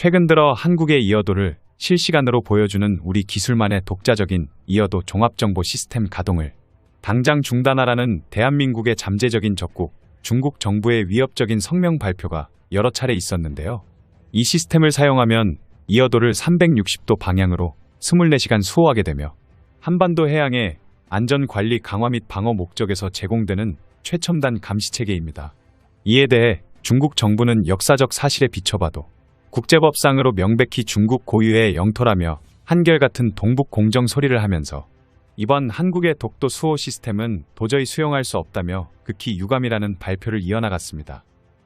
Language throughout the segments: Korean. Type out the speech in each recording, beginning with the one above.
최근 들어 한국의 이어도를 실시간으로 보여주는 우리 기술만의 독자적인 이어도 종합정보 시스템 가동을 당장 중단하라는 대한민국의 잠재적인 적국, 중국 정부의 위협적인 성명 발표가 여러 차례 있었는데요. 이 시스템을 사용하면 이어도를 360도 방향으로 24시간 수호하게 되며 한반도 해양의 안전 관리 강화 및 방어 목적에서 제공되는 최첨단 감시 체계입니다. 이에 대해 중국 정부는 역사적 사실에 비춰봐도 국제법상으로 명백히 중국 고유의 영토라며 한결같은 동북 공정 소리를 하면서 이번 한국의 독도 수호 시스템은 도저히 수용할 수 없다며 극히 유감이라는 발표를 이어나갔습니다.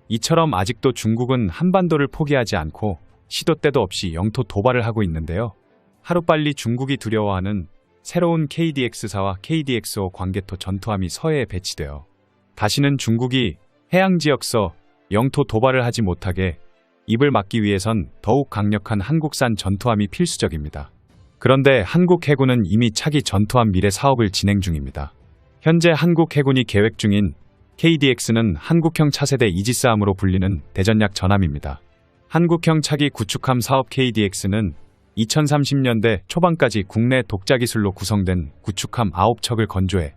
이처럼 아직도 중국은 한반도를 포기하지 않고 시도 때도 없이 영토 도발을 하고 있는데요. 하루빨리 중국이 두려워하는 새로운 KDX사와 KDXO 관계토 전투함이 서해에 배치되어 다시는 중국이 해양지역서 영토 도발을 하지 못하게 입을 막기 위해선 더욱 강력한 한국산 전투함이 필수적입니다. 그런데 한국 해군은 이미 차기 전투함 미래 사업을 진행 중입니다. 현재 한국 해군이 계획 중인 KDX는 한국형 차세대 이지스함으로 불리는 대전약 전함입니다. 한국형 차기 구축함 사업 KDX는 2030년대 초반까지 국내 독자 기술로 구성된 구축함 9척을 건조해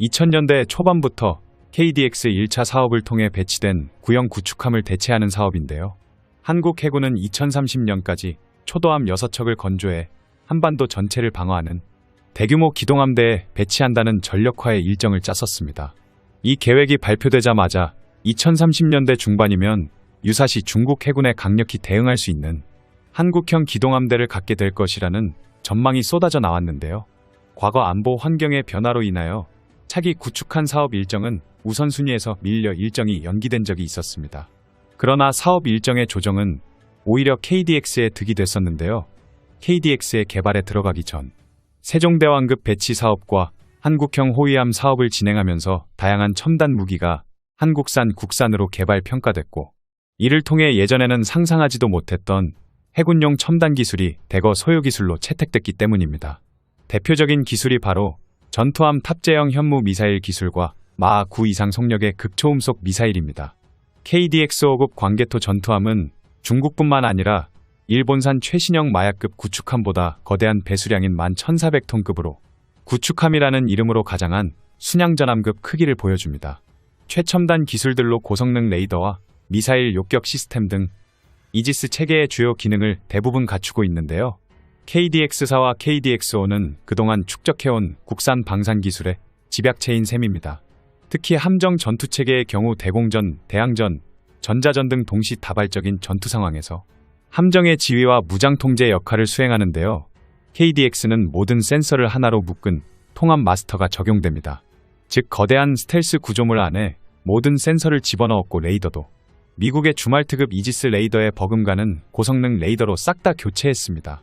2000년대 초반부터 KDX 1차 사업을 통해 배치된 구형 구축함을 대체하는 사업인데요. 한국 해군은 2030년까지 초도함 6척을 건조해 한반도 전체를 방어하는 대규모 기동함대에 배치한다는 전력화의 일정을 짰었습니다. 이 계획이 발표되자마자 2030년대 중반이면 유사시 중국 해군에 강력히 대응할 수 있는 한국형 기동함대를 갖게 될 것이라는 전망이 쏟아져 나왔는데요. 과거 안보 환경의 변화로 인하여 차기 구축한 사업 일정은 우선순위에서 밀려 일정이 연기된 적이 있었습니다. 그러나 사업 일정의 조정은 오히려 KDX에 득이 됐었는데요. KDX의 개발에 들어가기 전 세종대왕급 배치 사업과 한국형 호위함 사업을 진행하면서 다양한 첨단 무기가 한국산 국산으로 개발 평가됐고 이를 통해 예전에는 상상하지도 못했던 해군용 첨단 기술이 대거 소요 기술로 채택됐기 때문입니다. 대표적인 기술이 바로 전투함 탑재형 현무 미사일 기술과 마하 9 이상 속력의 극초음속 미사일입니다. KDX-5급 광개토 전투함은 중국뿐만 아니라 일본산 최신형 마약급 구축함보다 거대한 배수량인 11,400톤급으로 구축함이라는 이름으로 가장한 순양전함급 크기를 보여줍니다. 최첨단 기술들로 고성능 레이더와 미사일 욕격 시스템 등 이지스 체계의 주요 기능을 대부분 갖추고 있는데요. KDX사와 KDX5는 그동안 축적해온 국산 방산 기술의 집약체인 셈입니다. 특히 함정 전투 체계의 경우 대공전, 대항전, 전자전 등 동시 다발적인 전투 상황에서 함정의 지휘와 무장 통제 역할을 수행하는데요. KDX는 모든 센서를 하나로 묶은 통합 마스터가 적용됩니다. 즉 거대한 스텔스 구조물 안에 모든 센서를 집어넣었고 레이더도 미국의 주말 특급 이지스 레이더에 버금가는 고성능 레이더로 싹 다 교체했습니다.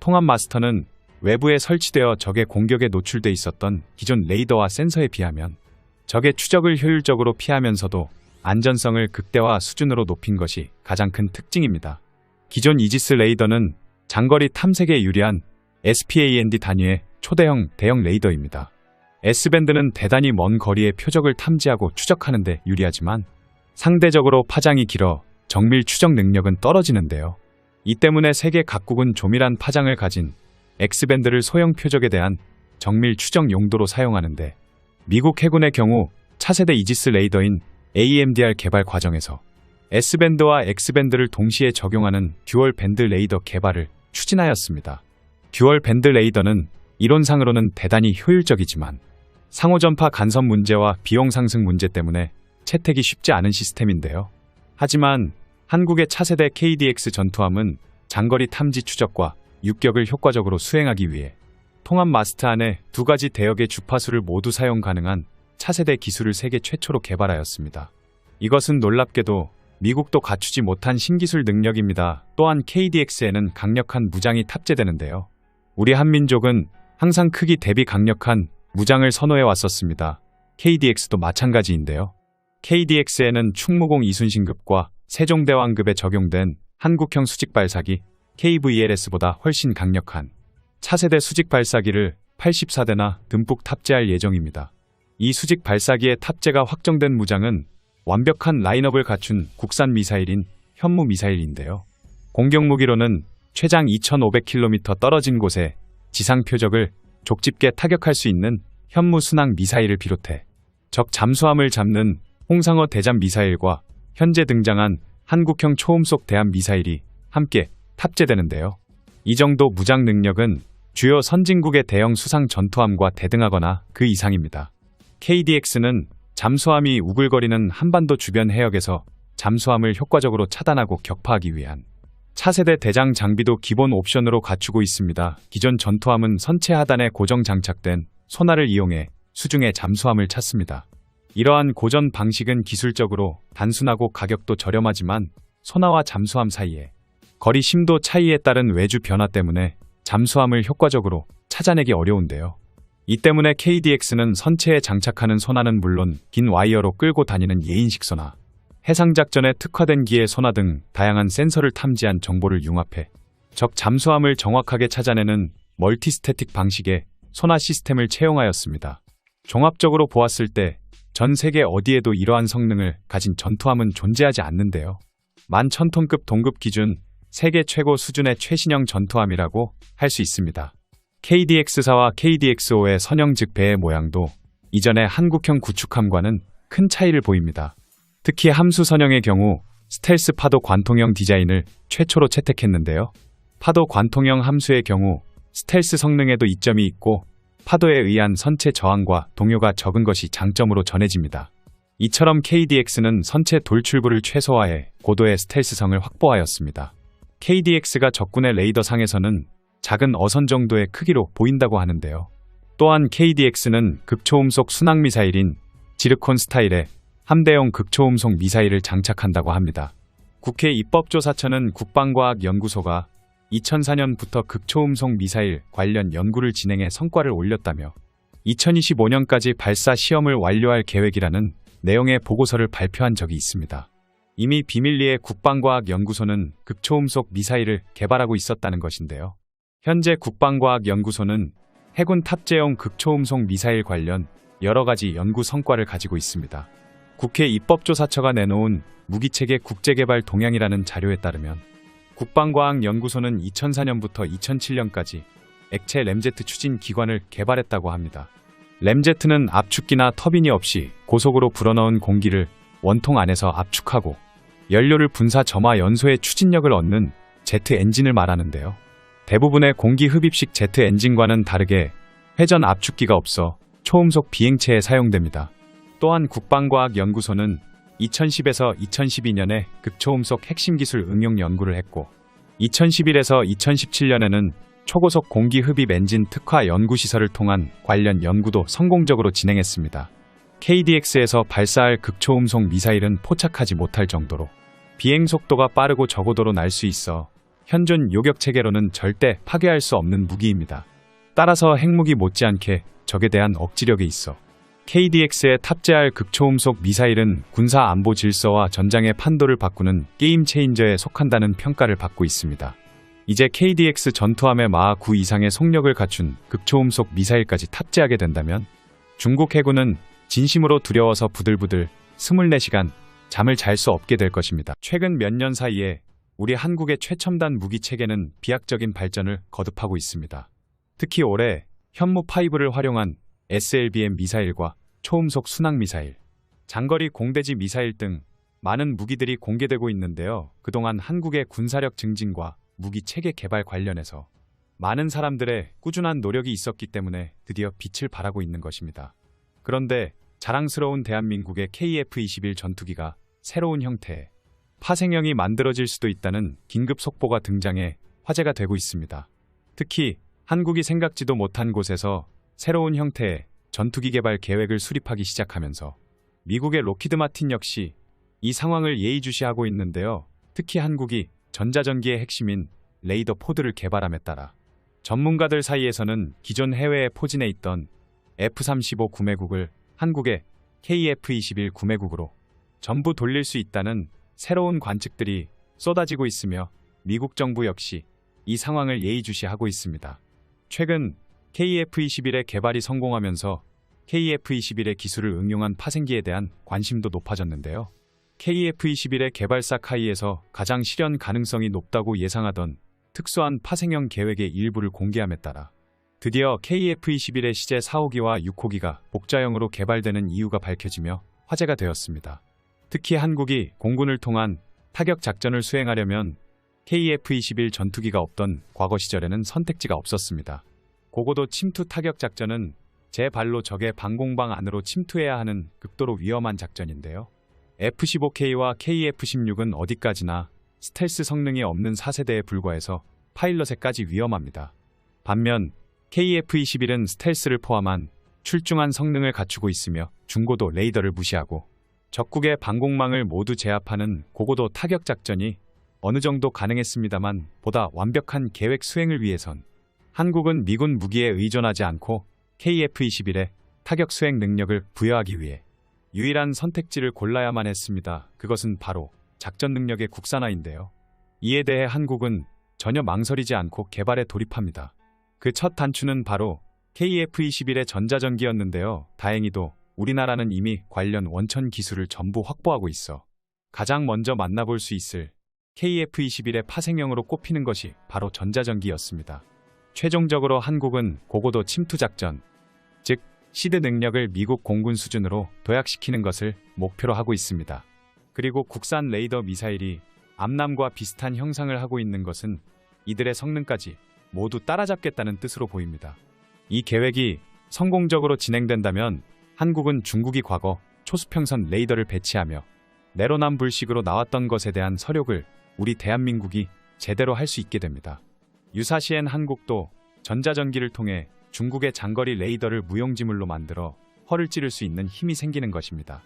통합 마스터는 외부에 설치되어 적의 공격에 노출돼 있었던 기존 레이더와 센서에 비하면 적의 추적을 효율적으로 피하면서도 안전성을 극대화 수준으로 높인 것이 가장 큰 특징입니다. 기존 이지스 레이더는 장거리 탐색에 유리한 SPAND 단위의 초대형 대형 레이더입니다. S밴드는 대단히 먼 거리의 표적을 탐지하고 추적하는 데 유리하지만 상대적으로 파장이 길어 정밀 추적 능력은 떨어지는데요. 이 때문에 세계 각국은 조밀한 파장을 가진 X밴드를 소형 표적에 대한 정밀 추적 용도로 사용하는데 미국 해군의 경우 차세대 이지스 레이더인 AMDR 개발 과정에서 S밴드와 X밴드를 동시에 적용하는 듀얼 밴드 레이더 개발을 추진하였습니다. 듀얼 밴드 레이더는 이론상으로는 대단히 효율적이지만 상호전파 간섭 문제와 비용 상승 문제 때문에 채택이 쉽지 않은 시스템인데요. 하지만 한국의 차세대 KDX 전투함은 장거리 탐지 추적과 육격을 효과적으로 수행하기 위해 통합 마스트 안에 두 가지 대역의 주파수를 모두 사용 가능한 차세대 기술을 세계 최초로 개발하였습니다. 이것은 놀랍게도 미국도 갖추지 못한 신기술 능력입니다. 또한 KDX에는 강력한 무장이 탑재되는데요. 우리 한민족은 항상 크기 대비 강력한 무장을 선호해 왔었습니다. KDX도 마찬가지인데요. KDX에는 충무공 이순신급과 세종대왕급에 적용된 한국형 수직 발사기 KVLS보다 훨씬 강력한 차세대 수직 발사기를 84대나 듬뿍 탑재할 예정입니다. 이 수직 발사기의 탑재가 확정된 무장은 완벽한 라인업을 갖춘 국산 미사일인 현무 미사일인데요. 공격 무기로는 최장 2,500km 떨어진 곳에 지상 표적을 족집게 타격할 수 있는 현무 순항 미사일을 비롯해 적 잠수함을 잡는 홍상어 대잠 미사일과 현재 등장한 한국형 초음속 대함 미사일이 함께 탑재되는데요. 이 정도 무장 능력은 주요 선진국의 대형 수상 전투함과 대등하거나 그 이상입니다. KDX는 잠수함이 우글거리는 한반도 주변 해역에서 잠수함을 효과적으로 차단하고 격파하기 위한 차세대 대장 장비도 기본 옵션으로 갖추고 있습니다. 기존 전투함은 선체 하단에 고정 장착된 소나를 이용해 수중에 잠수함을 찾습니다. 이러한 고전 방식은 기술적으로 단순하고 가격도 저렴하지만 소나와 잠수함 사이에 거리 심도 차이에 따른 외주 변화 때문에 잠수함을 효과적으로 찾아내기 어려운데요. 이 때문에 KDX는 선체에 장착하는 소나는 물론 긴 와이어로 끌고 다니는 예인식 소나, 해상작전에 특화된 기의 소나 등 다양한 센서를 탐지한 정보를 융합해 적 잠수함을 정확하게 찾아내는 멀티스태틱 방식의 소나 시스템을 채용하였습니다. 종합적으로 보았을 때 전 세계 어디에도 이러한 성능을 가진 전투함은 존재하지 않는데요. 만 1000톤급 동급 기준 세계 최고 수준의 최신형 전투함이라고 할 수 있습니다. KDX4와 KDX5의 선형 즉 배의 모양도 이전의 한국형 구축함과는 큰 차이를 보입니다. 특히 함수 선형의 경우 스텔스 파도 관통형 디자인을 최초로 채택했는데요. 파도 관통형 함수의 경우 스텔스 성능에도 이점이 있고 파도에 의한 선체 저항과 동요가 적은 것이 장점으로 전해집니다. 이처럼 KDX는 선체 돌출부를 최소화해 고도의 스텔스성을 확보하였습니다. KDX가 적군의 레이더상에서는 작은 어선 정도의 크기로 보인다고 하는데요. 또한 KDX는 극초음속 순항미사일인 지르콘 스타일의 함대용 극초음속 미사일을 장착한다고 합니다. 국회 입법조사처는 국방과학연구소가 2004년부터 극초음속 미사일 관련 연구를 진행해 성과를 올렸다며 2025년까지 발사 시험을 완료할 계획이라는 내용의 보고서를 발표한 적이 있습니다. 이미 비밀리에 국방과학연구소는 극초음속 미사일을 개발하고 있었다는 것인데요. 현재 국방과학연구소는 해군 탑재용 극초음속 미사일 관련 여러 가지 연구 성과를 가지고 있습니다. 국회 입법조사처가 내놓은 무기체계 국제개발 동향이라는 자료에 따르면 국방과학연구소는 2004년부터 2007년까지 액체 램제트 추진 기관을 개발했다고 합니다. 램제트는 압축기나 터빈이 없이 고속으로 불어넣은 공기를 원통 안에서 압축하고 연료를 분사 점화 연소의 추진력을 얻는 제트 엔진을 말하는데요. 대부분의 공기 흡입식 제트 엔진과는 다르게 회전 압축기가 없어 초음속 비행체에 사용됩니다. 또한 국방과학연구소는 2010에서 2012년에 극초음속 핵심 기술 응용 연구를 했고 2011에서 2017년에는 초고속 공기 흡입 엔진 특화 연구시설을 통한 관련 연구도 성공적으로 진행했습니다. KDX에서 발사할 극초음속 미사일은 포착하지 못할 정도로 비행 속도가 빠르고 저고도로 날 수 있어 현존 요격 체계로는 절대 파괴할 수 없는 무기입니다. 따라서 핵무기 못지않게 적에 대한 억지력이 있어 KDX에 탑재할 극초음속 미사일은 군사 안보 질서와 전장의 판도를 바꾸는 게임 체인저에 속한다는 평가를 받고 있습니다. 이제 KDX 전투함의 마하 9 이상의 속력을 갖춘 극초음속 미사일까지 탑재하게 된다면 중국 해군은 진심으로 두려워서 부들부들 24시간 잠을 잘 수 없게 될 것입니다. 최근 몇 년 사이에 우리 한국의 최첨단 무기 체계는 비약적인 발전을 거듭하고 있습니다. 특히 올해 현무5를 활용한 SLBM 미사일과 초음속 순항 미사일, 장거리 공대지 미사일 등 많은 무기들이 공개되고 있는데요. 그동안 한국의 군사력 증진과 무기 체계 개발 관련해서 많은 사람들의 꾸준한 노력이 있었기 때문에 드디어 빛을 발하고 있는 것입니다. 그런데 자랑스러운 대한민국의 KF-21 전투기가 새로운 형태의 파생형이 만들어질 수도 있다는 긴급 속보가 등장해 화제가 되고 있습니다. 특히 한국이 생각지도 못한 곳에서 새로운 형태의 전투기 개발 계획을 수립하기 시작하면서 미국의 로키드 마틴 역시 이 상황을 예의주시하고 있는데요. 특히 한국이 전자전기의 핵심인 레이더 포드를 개발함에 따라 전문가들 사이에서는 기존 해외에 포진해 있던 F-35 구매국을 한국의 KF-21 구매국으로 전부 돌릴 수 있다는 새로운 관측들이 쏟아지고 있으며 미국 정부 역시 이 상황을 예의주시하고 있습니다. 최근 KF-21의 개발이 성공하면서 KF-21의 기술을 응용한 파생기에 대한 관심도 높아졌는데요. KF-21의 개발사 카이에서 가장 실현 가능성이 높다고 예상하던 특수한 파생형 계획의 일부를 공개함에 따라 드디어 KF-21의 시제 4호기와 6호기가 복자형으로 개발되는 이유가 밝혀지며 화제가 되었습니다. 특히 한국이 공군을 통한 타격 작전을 수행하려면 KF-21 전투기가 없던 과거 시절에는 선택지가 없었습니다. 고고도 침투 타격 작전은 제 발로 적의 방공방 안으로 침투해야 하는 극도로 위험한 작전인데요. F-15K와 KF-16은 어디까지나 스텔스 성능이 없는 4세대에 불과해서 파일럿에까지 위험합니다. 반면 KF-21은 스텔스를 포함한 출중한 성능을 갖추고 있으며 중고도 레이더를 무시하고 적국의 방공망을 모두 제압하는 고고도 타격 작전이 어느 정도 가능했습니다만 보다 완벽한 계획 수행을 위해선 한국은 미군 무기에 의존하지 않고 KF-21의 타격 수행 능력을 부여하기 위해 유일한 선택지를 골라야만 했습니다. 그것은 바로 작전 능력의 국산화인데요. 이에 대해 한국은 전혀 망설이지 않고 개발에 돌입합니다. 그 첫 단추는 바로 KF-21의 전자전기였는데요. 다행히도 우리나라는 이미 관련 원천 기술을 전부 확보하고 있어 가장 먼저 만나볼 수 있을 KF-21의 파생형으로 꼽히는 것이 바로 전자전기였습니다. 최종적으로 한국은 고고도 침투 작전, 즉 시드 능력을 미국 공군 수준으로 도약시키는 것을 목표로 하고 있습니다. 그리고 국산 레이더 미사일이 암남과 비슷한 형상을 하고 있는 것은 이들의 성능까지 모두 따라잡겠다는 뜻으로 보입니다. 이 계획이 성공적으로 진행된다면 한국은 중국이 과거 초수평선 레이더를 배치하며 내로남 불식으로 나왔던 것에 대한 서력을 우리 대한민국이 제대로 할 수 있게 됩니다. 유사시엔 한국도 전자전기를 통해 중국의 장거리 레이더를 무용지물로 만들어 허를 찌를 수 있는 힘이 생기는 것입니다.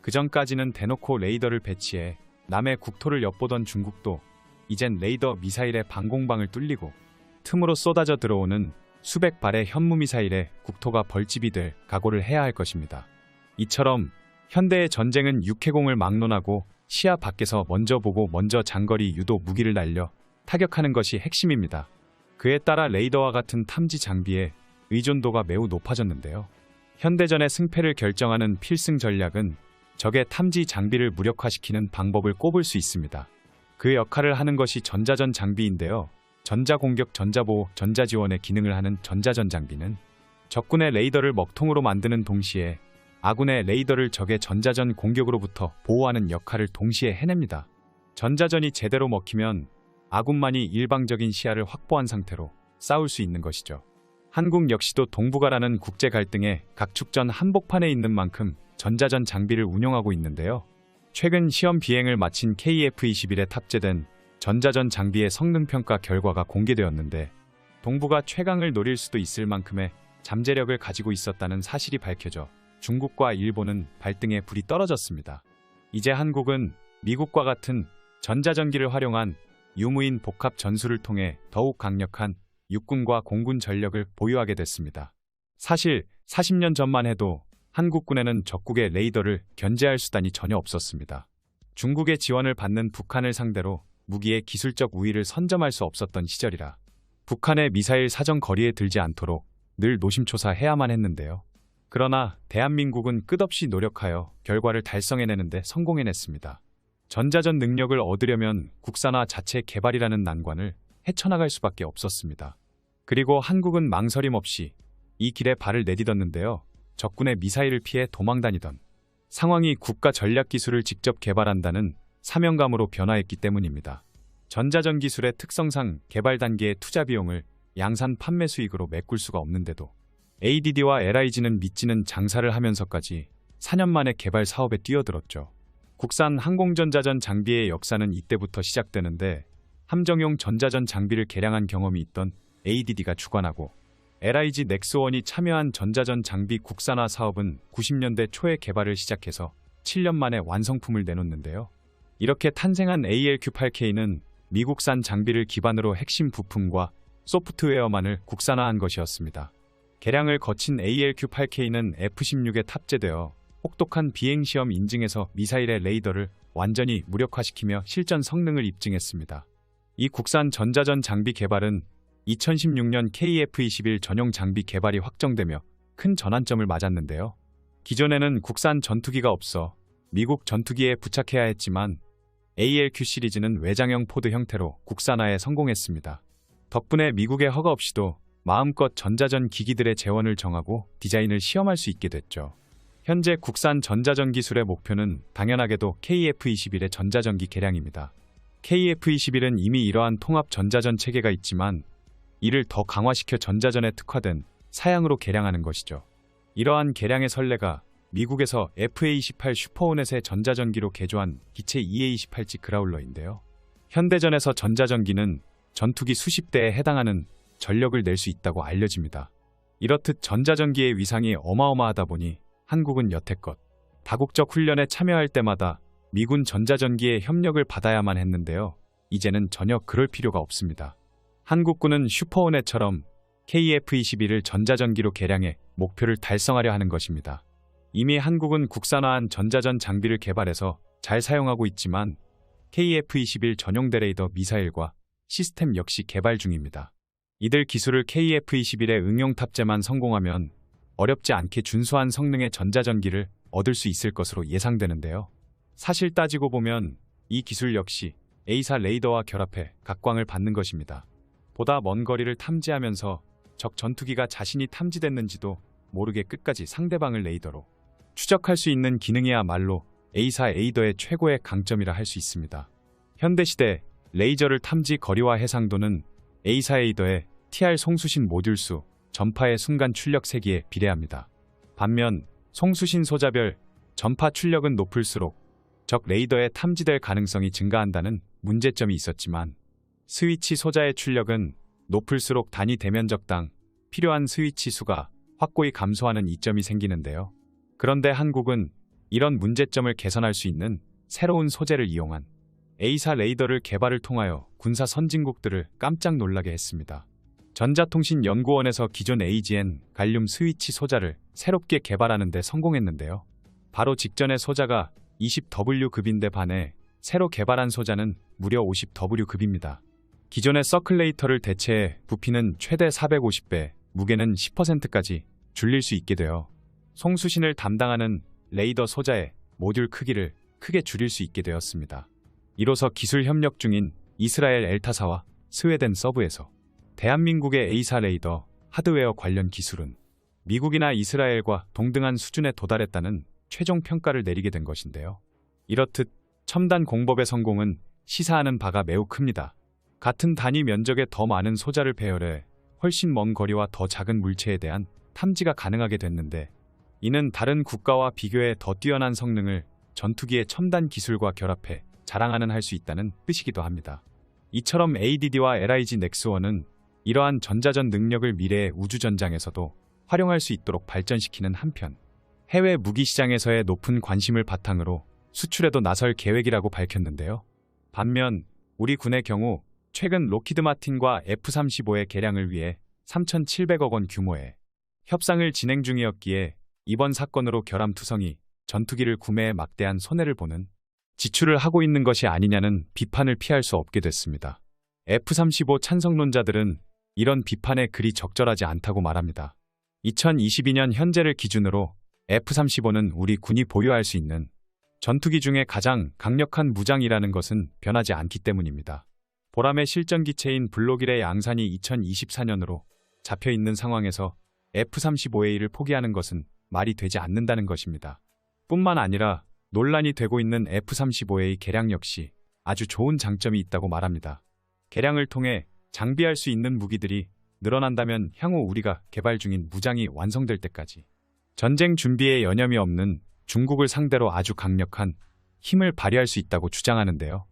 그 전까지는 대놓고 레이더를 배치해 남의 국토를 엿보던 중국도 이젠 레이더 미사일의 방공방을 뚫리고 틈으로 쏟아져 들어오는 수백 발의 현무미사일에 국토가 벌집이 될 각오를 해야 할 것입니다. 이처럼 현대의 전쟁은 육해공을 막론하고 시야 밖에서 먼저 보고 먼저 장거리 유도 무기를 날려 타격하는 것이 핵심입니다. 그에 따라 레이더와 같은 탐지 장비의 의존도가 매우 높아졌는데요. 현대전의 승패를 결정하는 필승 전략은 적의 탐지 장비를 무력화시키는 방법을 꼽을 수 있습니다. 그 역할을 하는 것이 전자전 장비인데요. 전자공격, 전자보호, 전자지원의 기능을 하는 전자전 장비는 적군의 레이더를 먹통으로 만드는 동시에 아군의 레이더를 적의 전자전 공격으로부터 보호하는 역할을 동시에 해냅니다. 전자전이 제대로 먹히면 아군만이 일방적인 시야를 확보한 상태로 싸울 수 있는 것이죠. 한국 역시도 동북아라는 국제 갈등의 각축전 한복판에 있는 만큼 전자전 장비를 운용하고 있는데요. 최근 시험 비행을 마친 KF-21에 탑재된 전자전 장비의 성능 평가 결과가 공개되었는데 동부가 최강을 노릴 수도 있을 만큼의 잠재력을 가지고 있었다는 사실이 밝혀져 중국과 일본은 발등에 불이 떨어졌습니다. 이제 한국은 미국과 같은 전자전기를 활용한 유무인 복합 전술을 통해 더욱 강력한 육군과 공군 전력을 보유하게 됐습니다. 사실 40년 전만 해도 한국군에는 적국의 레이더를 견제할 수단이 전혀 없었습니다. 중국의 지원을 받는 북한을 상대로 무기의 기술적 우위를 선점할 수 없었던 시절이라 북한의 미사일 사정 거리에 들지 않도록 늘 노심초사해야만 했는데요. 그러나 대한민국은 끝없이 노력하여 결과를 달성해내는데 성공해냈습니다. 전자전 능력을 얻으려면 국산화 자체 개발이라는 난관을 헤쳐나갈 수밖에 없었습니다. 그리고 한국은 망설임 없이 이 길에 발을 내딛었는데요. 적군의 미사일을 피해 도망다니던 상황이 국가 전략 기술을 직접 개발한다는 사명감으로 변화했기 때문입니다. 전자전 기술의 특성상 개발 단계의 투자 비용을 양산 판매 수익으로 메꿀 수가 없는데도 ADD와 LIG는 믿지는 장사를 하면서까지 4년 만에 개발 사업에 뛰어들었죠. 국산 항공전자전 장비의 역사는 이때부터 시작되는데 함정용 전자전 장비를 개량한 경험이 있던 ADD가 주관하고 LIG 넥스원이 참여한 전자전 장비 국산화 사업은 90년대 초에 개발을 시작해서 7년 만에 완성품을 내놓는데요. 이렇게 탄생한 ALQ8K는 미국산 장비를 기반으로 핵심 부품과 소프트웨어만을 국산화한 것이었습니다. 개량을 거친 ALQ8K는 F-16에 탑재되어 혹독한 비행시험 인증에서 미사일의 레이더를 완전히 무력화시키며 실전 성능을 입증했습니다. 이 국산 전자전 장비 개발은 2016년 KF-21 전용 장비 개발이 확정되며 큰 전환점을 맞았는데요. 기존에는 국산 전투기가 없어 미국 전투기에 부착해야 했지만 ALQ 시리즈는 외장형 포드 형태로 국산화에 성공했습니다. 덕분에 미국의 허가 없이도 마음껏 전자전 기기들의 재원을 정하고 디자인을 시험할 수 있게 됐죠. 현재 국산 전자전 기술의 목표는 당연하게도 KF-21의 전자전기 개량입니다. KF-21은 이미 이러한 통합 전자전 체계가 있지만 이를 더 강화시켜 전자전에 특화된 사양으로 개량하는 것이죠. 이러한 개량의 선례가 미국에서 FA28 슈퍼호넷의 전자전기로 개조한 기체 EA28G 그라울러인데요. 현대전에서 전자전기는 전투기 수십 대에 해당하는 전력을 낼 수 있다고 알려집니다. 이렇듯 전자전기의 위상이 어마어마하다 보니 한국은 여태껏 다국적 훈련에 참여할 때마다 미군 전자전기의 협력을 받아야만 했는데요. 이제는 전혀 그럴 필요가 없습니다. 한국군은 슈퍼호넷처럼 KF-21을 전자전기로 개량해 목표를 달성하려 하는 것입니다. 이미 한국은 국산화한 전자전 장비를 개발해서 잘 사용하고 있지만 KF-21 전용 데레이더 미사일과 시스템 역시 개발 중입니다. 이들 기술을 KF-21에 응용 탑재만 성공하면 어렵지 않게 준수한 성능의 전자전기를 얻을 수 있을 것으로 예상되는데요. 사실 따지고 보면 이 기술 역시 A사 레이더와 결합해 각광을 받는 것입니다. 보다 먼 거리를 탐지하면서 적 전투기가 자신이 탐지됐는지도 모르게 끝까지 상대방을 레이더로 추적할 수 있는 기능이야말로 A사 에이더의 최고의 강점이라 할 수 있습니다. 현대시대 레이저를 탐지 거리와 해상도는 A사 에이더의 TR 송수신 모듈 수, 전파의 순간 출력 세기에 비례합니다. 반면 송수신 소자별 전파 출력은 높을수록 적 레이더에 탐지될 가능성이 증가한다는 문제점이 있었지만 스위치 소자의 출력은 높을수록 단위 대면적당 필요한 스위치 수가 확고히 감소하는 이점이 생기는데요. 그런데 한국은 이런 문제점을 개선할 수 있는 새로운 소재를 이용한 A사 레이더를 개발을 통하여 군사 선진국들을 깜짝 놀라게 했습니다. 전자통신연구원에서 기존 AGN 갈륨 스위치 소자를 새롭게 개발하는 데 성공했는데요. 바로 직전의 소자가 20W급인데 반해 새로 개발한 소자는 무려 50W급입니다. 기존의 서클레이터를 대체해 부피는 최대 450배, 무게는 10%까지 줄일 수 있게 되어 송수신을 담당하는 레이더 소자의 모듈 크기를 크게 줄일 수 있게 되었습니다. 이로써 기술 협력 중인 이스라엘 엘타사와 스웨덴 서브에서 대한민국의 A사 레이더 하드웨어 관련 기술은 미국이나 이스라엘과 동등한 수준에 도달했다는 최종 평가를 내리게 된 것인데요. 이렇듯 첨단 공법의 성공은 시사하는 바가 매우 큽니다. 같은 단위 면적의 더 많은 소자를 배열해 훨씬 먼 거리와 더 작은 물체에 대한 탐지가 가능하게 됐는데 이는 다른 국가와 비교해 더 뛰어난 성능을 전투기의 첨단 기술과 결합해 자랑하는 할 수 있다는 뜻이기도 합니다. 이처럼 ADD와 LIG 넥스원은 이러한 전자전 능력을 미래의 우주전장에서도 활용할 수 있도록 발전시키는 한편 해외 무기 시장에서의 높은 관심을 바탕으로 수출에도 나설 계획이라고 밝혔는데요. 반면 우리 군의 경우 최근 로키드 마틴과 F-35의 개량을 위해 3,700억 원 규모의 협상을 진행 중이었기에 이번 사건으로 결함투성이 전투기를 구매에 막대한 손해를 보는 지출을 하고 있는 것이 아니냐는 비판을 피할 수 없게 됐습니다. F-35 찬성론자들은 이런 비판에 그리 적절하지 않다고 말합니다. 2022년 현재를 기준으로 F-35는 우리 군이 보유할 수 있는 전투기 중에 가장 강력한 무장이라는 것은 변하지 않기 때문입니다. 보람의 실전기체인 블록일의 양산이 2024년으로 잡혀 있는 상황에서 F-35A를 포기하는 것은 말이 되지 않는다는 것입니다. 뿐만 아니라 논란이 되고 있는 F-35A 개량 역시 아주 좋은 장점이 있다고 말합니다. 개량을 통해 장비할 수 있는 무기들이 늘어난다면 향후 우리가 개발 중인 무장이 완성될 때까지 전쟁 준비에 여념이 없는 중국을 상대로 아주 강력한 힘을 발휘할 수 있다고 주장하는데요.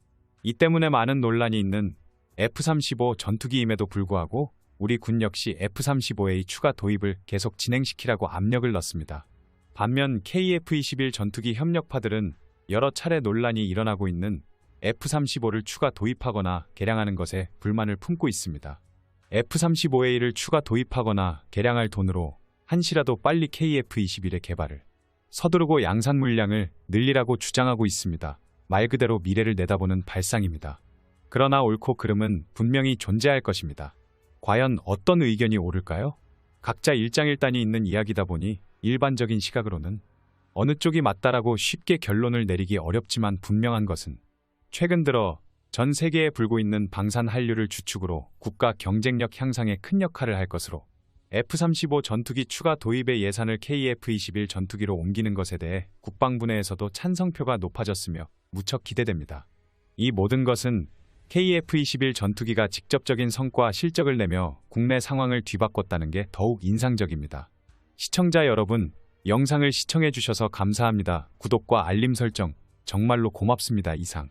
이 때문에 많은 논란이 있는 F-35 전투기임에도 불구하고 우리 군 역시 F-35A 추가 도입을 계속 진행시키라고 압력을 넣습니다. 반면 KF-21 전투기 협력파들은 여러 차례 논란이 일어나고 있는 F-35를 추가 도입하거나 개량하는 것에 불만을 품고 있습니다. F-35A를 추가 도입하거나 개량할 돈으로 한시라도 빨리 KF-21의 개발을 서두르고 양산 물량을 늘리라고 주장하고 있습니다. 말 그대로 미래를 내다보는 발상입니다. 그러나 옳고 그름은 분명히 존재할 것입니다. 과연 어떤 의견이 옳을까요? 각자 일장일단이 있는 이야기다 보니 일반적인 시각으로는 어느 쪽이 맞다라고 쉽게 결론을 내리기 어렵지만 분명한 것은 최근 들어 전 세계에 불고 있는 방산 한류를 주축으로 국가 경쟁력 향상에 큰 역할을 할 것으로 F-35 전투기 추가 도입의 예산을 KF-21 전투기로 옮기는 것에 대해 국방부 내에서도 찬성표가 높아졌으며 무척 기대됩니다. 이 모든 것은 KF-21 전투기가 직접적인 성과 실적을 내며 국내 상황을 뒤바꿨다는 게 더욱 인상적입니다. 시청자 여러분, 영상을 시청해 주셔서 감사합니다. 구독과 알림 설정 정말로 고맙습니다. 이상.